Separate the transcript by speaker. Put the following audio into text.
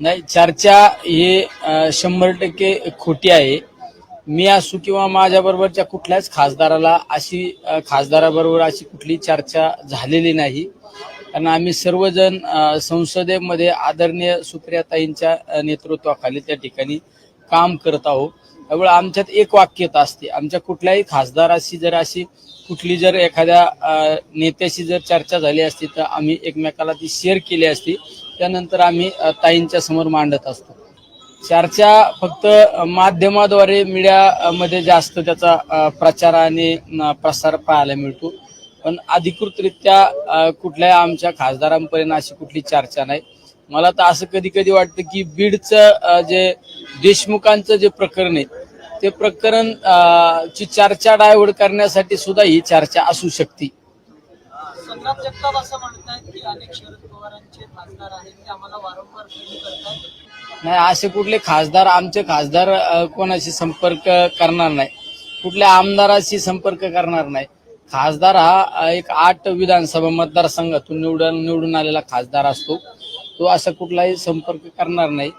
Speaker 1: नाही चर्चा ही शंभर टक्के खोटी आहे. मी असू किंवा माझ्याबरोबरच्या कुठल्याच खासदाराला अशी खासदाराबरोबर अशी कुठली चर्चा झालेली नाही. कारण आम्ही सर्वजण संसदेमध्ये आदरणीय सुप्रियाताईंच्या नेतृत्वाखाली त्या ठिकाणी काम करत आहोत. त्यामुळे आमच्यात एक वाक्यता असते. आमच्या कुठल्याही खासदाराशी जर अशी कुठली जर एखाद्या नेत्याशी जर चर्चा झाली असती तर आम्ही एकमेकाला ती शेअर केली असती. त्यानंतर आम्ही ताईंच्या समोर मांडत असतो. चर्चा फक्त माध्यमाद्वारे मीडियामध्ये जास्त त्याचा प्रचार आणि प्रसार पाहायला मिळतो. पण अधिकृतरित्या कुठल्या कुठल्याही आमच्या खासदारांपर्यंत अशी कुठली चर्चा नाही. मला तर असं कधी कधी वाटतं की बीडचं जे देशमुखांचं जे प्रकरण आहे ते प्रकरण ची चर्चा डायव्हर्ट करण्यासाठी सुद्धा ही चर्चा असू शकते.
Speaker 2: संग्राम जगताप असं म्हणतात की अनेक शरद पवारांचे खासदार आहेत ते आम्हाला वारंवार फोन करतात
Speaker 1: नाही असे कुठले खासदार आमचे खासदार कोणाशी संपर्क करणार नाही. कुठल्या आमदाराशी संपर्क करणार नाही. खासदार हा एक आठ विधानसभा मतदारसंघातून निवडून निवडून आलेला खासदार असतो. तो असा कुठलाही संपर्क करणार नाही.